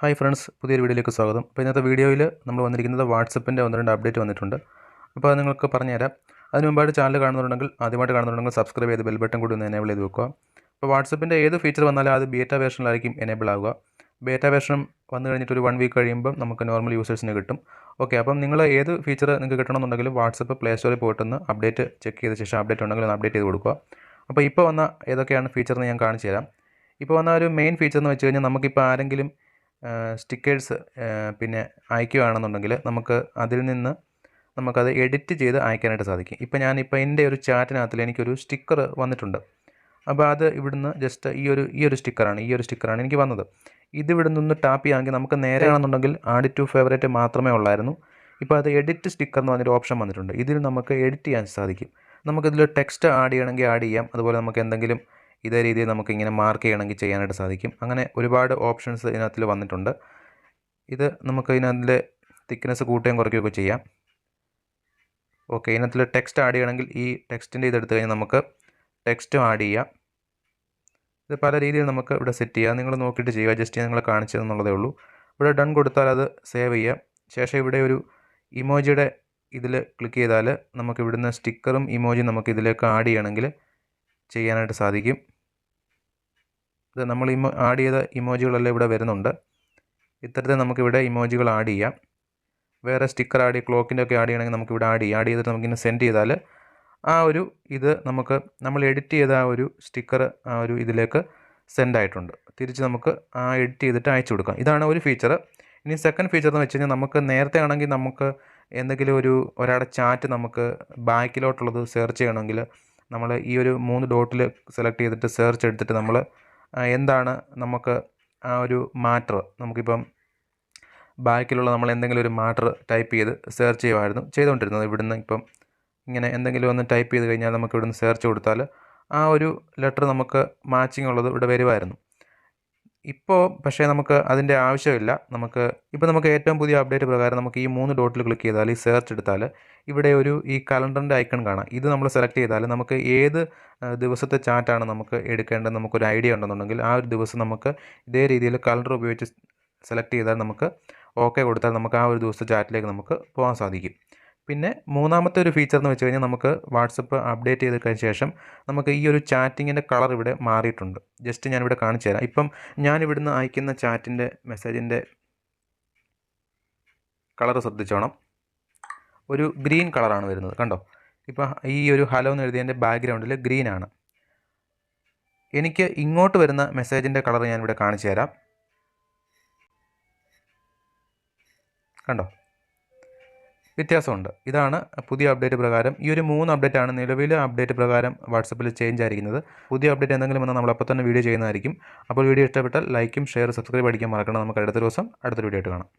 Hi friends പുതിയൊരു വീഡിയോയിലേക്ക് സ്വാഗതം. അപ്പോൾ ഇന്നത്തെ വീഡിയോയിൽ നമ്മൾ വന്നിരിക്കുന്നത് വാട്സപ്പിന്റെ ഒന്ന് രണ്ട് അപ്ഡേറ്റ് വന്നിട്ടുണ്ട്. അപ്പോൾ അത് നിങ്ങൾക്ക് പറഞ്ഞുതരാം. അതിന് മുമ്പായിട്ട് ചാനൽ കാണുന്നുണ്ടെങ്കിൽ ആദ്യമായിട്ട് കാണുന്നുണ്ടെങ്കിൽ സബ്സ്ക്രൈബ് ചെയ്ത് ബെൽ ബട്ടൺ കൂടി ഒന്ന് എനേബിൾ ചെയ്ത് വെക്കുക. അപ്പോൾ വാട്സപ്പിന്റെ ഏത് ഫീച്ചർ വന്നാലും അത് ബീറ്റ വേർഷനിലായിരിക്കും എനേബിൾ ആവുക. ബേറ്റ വേർഷൻ വന്നു കഴിഞ്ഞിട്ട് ഒരു വൺ വീക്ക് കഴിയുമ്പോൾ നമുക്ക് നോർമൽ യൂസേഴ്സിന് കിട്ടും. ഓക്കെ അപ്പം നിങ്ങൾ ഏത് ഫീച്ചർ നിങ്ങൾക്ക് കിട്ടണമെന്നുണ്ടെങ്കിൽ വാട്സപ്പ് പ്ലേ സ്റ്റോറിൽ പോയിട്ടൊന്ന് അപ്ഡേറ്റ് ചെക്ക് ചെയ്ത ശേഷം അപ്ഡേറ്റ് ഉണ്ടെങ്കിൽ ഒന്ന് അപ്ഡേറ്റ് ചെയ്ത് കൊടുക്കുക. അപ്പോൾ ഇപ്പോൾ വന്ന ഏതൊക്കെയാണ് ഫീച്ചർ എന്ന് ഞാൻ കാണിച്ചു തരാം ഇപ്പോൾ വന്ന ഒരു മെയിൻ ഫീച്ചർ എന്ന് വെച്ച് കഴിഞ്ഞാൽ നമുക്കിപ്പോൾ ആരെങ്കിലും സ്റ്റിക്കേഴ്സ് പിന്നെ അയക്കുകയാണെന്നുണ്ടെങ്കിൽ നമുക്ക് അതിൽ നിന്ന് നമുക്കത് എഡിറ്റ് ചെയ്ത് അയക്കാനായിട്ട് സാധിക്കും. ഇപ്പോൾ ഞാനിപ്പോൾ എന്റെ ഒരു ചാറ്റിനകത്തിൽ എനിക്കൊരു സ്റ്റിക്കർ വന്നിട്ടുണ്ട്. അപ്പോൾ അത് ഇവിടുന്ന് ജസ്റ്റ് ഈ ഒരു ഈ ഒരു സ്റ്റിക്കറാണ് ഈ ഒരു സ്റ്റിക്കറാണ് എനിക്ക് വന്നത്. ഇത് ഇവിടെ നിന്ന് ടാപ്പ് ചെയ്യുകയാണെങ്കിൽ നമുക്ക് നേരെ ആണെന്നുണ്ടെങ്കിൽ ആഡ് ടു ഫേവറേറ്റ് മാത്രമേ ഉള്ളായിരുന്നു. ഇപ്പോൾ അത് എഡിറ്റ് സ്റ്റിക്കർ എന്ന് പറഞ്ഞൊരു ഓപ്ഷൻ വന്നിട്ടുണ്ട്. ഇതിൽ നമുക്ക് എഡിറ്റ് ചെയ്യാൻ സാധിക്കും. നമുക്കിതിൽ ടെക്സ്റ്റ് ആഡ് ചെയ്യണമെങ്കിൽ ആഡ് ചെയ്യാം. അതുപോലെ നമുക്ക് എന്തെങ്കിലും ഇതേ രീതിയിൽ നമുക്ക് ഇങ്ങനെ മാർക്ക് ചെയ്യണമെങ്കിൽ ചെയ്യാനായിട്ട് സാധിക്കും. അങ്ങനെ ഒരുപാട് ഓപ്ഷൻസ് ഇതിനകത്തിൽ വന്നിട്ടുണ്ട്. ഇത് നമുക്ക് ഇതിനകത്തിൽ തിക്നെസ് കൂട്ടുകയും കുറയ്ക്കുകയൊക്കെ ചെയ്യാം. ഓക്കെ ഇതിനകത്തിൽ ടെക്സ്റ്റ് ആഡ് ചെയ്യണമെങ്കിൽ ഈ ടെക്സ്റ്റിന്റെ ഇതെടുത്ത് കഴിഞ്ഞാൽ നമുക്ക് ടെക്സ്റ്റും ആഡ് ചെയ്യാം. ഇത് പല രീതിയിൽ നമുക്ക് ഇവിടെ സെറ്റ് ചെയ്യാം. നിങ്ങൾ നോക്കിയിട്ട് ചെയ്യുക. ജസ്റ്റ് ഞാൻ നിങ്ങളെ കാണിച്ചതെന്നുള്ളതേ ഉള്ളൂ. ഇവിടെ ഡൺ കൊടുത്താൽ അത് സേവ് ചെയ്യാം. ശേഷം ഇവിടെ ഒരു ഇമോജിയുടെ ഇതിൽ ക്ലിക്ക് ചെയ്താൽ നമുക്ക് ഇവിടുന്ന് സ്റ്റിക്കറും ഇമോജിയും നമുക്ക് ഇതിലേക്ക് ആഡ് ചെയ്യണമെങ്കിൽ ചെയ്യാനായിട്ട് സാധിക്കും. ഇത് നമ്മൾ ഇമോ ആഡ് ചെയ്ത ഇമോജികളെല്ലാം ഇവിടെ വരുന്നുണ്ട്. ഇത്തരത്തിൽ നമുക്കിവിടെ ഇമോജികൾ ആഡ് ചെയ്യാം. വേറെ സ്റ്റിക്കർ ആഡ് ക്ലോക്കിന്റെ ഒക്കെ ആഡ് ചെയ്യണമെങ്കിൽ നമുക്കിവിടെ ആഡ് ചെയ്യാം. ആഡ് ചെയ്തിട്ട് നമുക്കിങ്ങനെ സെൻഡ് ചെയ്താൽ ആ ഒരു ഇത് നമുക്ക് നമ്മൾ എഡിറ്റ് ചെയ്ത ആ ഒരു സ്റ്റിക്കർ ആ ഒരു ഇതിലേക്ക് സെൻഡ് ആയിട്ടുണ്ട്. തിരിച്ച് നമുക്ക് ആ എഡിറ്റ് ചെയ്തിട്ട് അയച്ചു കൊടുക്കാം. ഇതാണ് ഒരു ഫീച്ചർ ഇനി സെക്കൻഡ് ഫീച്ചർ എന്ന് വെച്ച് കഴിഞ്ഞാൽ നമുക്ക് നേരത്തെ ആണെങ്കിൽ നമുക്ക് എന്തെങ്കിലും ഒരു ഒരാളുടെ ചാറ്റ് നമുക്ക് ബാക്കിലോട്ടുള്ളത് സെർച്ച് ചെയ്യണമെങ്കിൽ നമ്മൾ ഈ ഒരു മൂന്ന് ഡോട്ടിൽ സെലക്ട് ചെയ്തിട്ട് സെർച്ച് എടുത്തിട്ട് നമ്മൾ എന്താണ് നമുക്ക് ആ ഒരു മാറ്റർ നമുക്കിപ്പം ബാക്കിലുള്ള നമ്മൾ എന്തെങ്കിലും ഒരു മാറ്റർ ടൈപ്പ് ചെയ്ത് സെർച്ച് ചെയ്യുമായിരുന്നു ചെയ്തുകൊണ്ടിരുന്നത്. ഇവിടുന്ന് ഇപ്പം ഇങ്ങനെ എന്തെങ്കിലും ഒന്ന് ടൈപ്പ് ചെയ്ത് കഴിഞ്ഞാൽ നമുക്ക് ഇവിടുന്ന് സെർച്ച് കൊടുത്താൽ ആ ഒരു ലെറ്റർ നമുക്ക് മാച്ചിങ് ഉള്ളത് ഇവിടെ വരുമായിരുന്നു ഇപ്പോൾ പക്ഷേ നമുക്ക് അതിന്റെ ആവശ്യമില്ല. നമുക്ക് ഇപ്പോൾ നമുക്ക് ഏറ്റവും പുതിയ അപ്ഡേറ്റ് പ്രകാരം നമുക്ക് ഈ മൂന്ന് ഡോട്ടിൽ ക്ലിക്ക് ചെയ്താൽ ഈ സെർച്ച് എടുത്താൽ ഇവിടെ ഒരു ഈ കലണ്ടറിന്റെ ഐക്കൺ കാണാം. ഇത് നമ്മൾ സെലക്ട് ചെയ്താൽ നമുക്ക് ഏത് ദിവസത്തെ ചാറ്റാണ് നമുക്ക് എടുക്കേണ്ടത് നമുക്കൊരു ഐഡിയ ഉണ്ടെന്നുണ്ടെങ്കിൽ ആ ഒരു ദിവസം നമുക്ക് ഇതേ രീതിയിൽ കലണ്ടർ ഉപയോഗിച്ച് സെലക്ട് ചെയ്താൽ നമുക്ക് ഓക്കെ കൊടുത്താൽ നമുക്ക് ആ ഒരു ദിവസത്തെ ചാറ്റിലേക്ക് നമുക്ക് പോകാൻ സാധിക്കും. പിന്നെ മൂന്നാമത്തെ ഒരു ഫീച്ചർ എന്ന് വെച്ച് കഴിഞ്ഞാൽ നമുക്ക് വാട്സപ്പ് അപ്ഡേറ്റ് ചെയ്ത് കഴിഞ്ഞ ശേഷം നമുക്ക് ഈ ഒരു ചാറ്റിങ്ങിന്റെ കളർ ഇവിടെ മാറിയിട്ടുണ്ട്. ജസ്റ്റ് ഞാനിവിടെ കാണിച്ചു തരാം. ഇപ്പം ഞാനിവിടുന്ന് അയക്കുന്ന ചാറ്റിന്റെ മെസ്സേജിന്റെ കളർ ശ്രദ്ധിച്ചോണം. ഒരു ഗ്രീൻ കളറാണ് വരുന്നത്. കണ്ടോ? ഇപ്പോൾ ഈ ഒരു ഹലോ എന്ന് എഴുതിയതിന്റെ ബാക്ക്ഗ്രൗണ്ടിൽ ഗ്രീനാണ് എനിക്ക് ഇങ്ങോട്ട് വരുന്ന മെസ്സേജിന്റെ കളർ ഞാനിവിടെ കാണിച്ചു തരാം. കണ്ടോ? വ്യത്യാസമുണ്ട്. ഇതാണ് പുതിയ അപ്ഡേറ്റ് പ്രകാരം. ഈ ഒരു മൂന്ന് അപ്ഡേറ്റ് ആണ് നിലവിലെ അപ്ഡേറ്റ് പ്രകാരം വാട്സപ്പിൽ ചേഞ്ച് ആയിരിക്കുന്നത്. പുതിയ അപ്ഡേറ്റ് എന്തെങ്കിലും വന്നാൽ നമ്മൾ അപ്പോൾ തന്നെ വീഡിയോ ചെയ്യുന്നതായിരിക്കും. അപ്പോൾ വീഡിയോ ഇഷ്ടപ്പെട്ടാൽ ലൈക്കും ഷെയർ സബ്സ്ക്രൈബ് അടിക്കാൻ മറക്കണം നമുക്ക് അടുത്ത ദിവസം അടുത്തൊരു വീഡിയോ ആയിട്ട് കാണാം.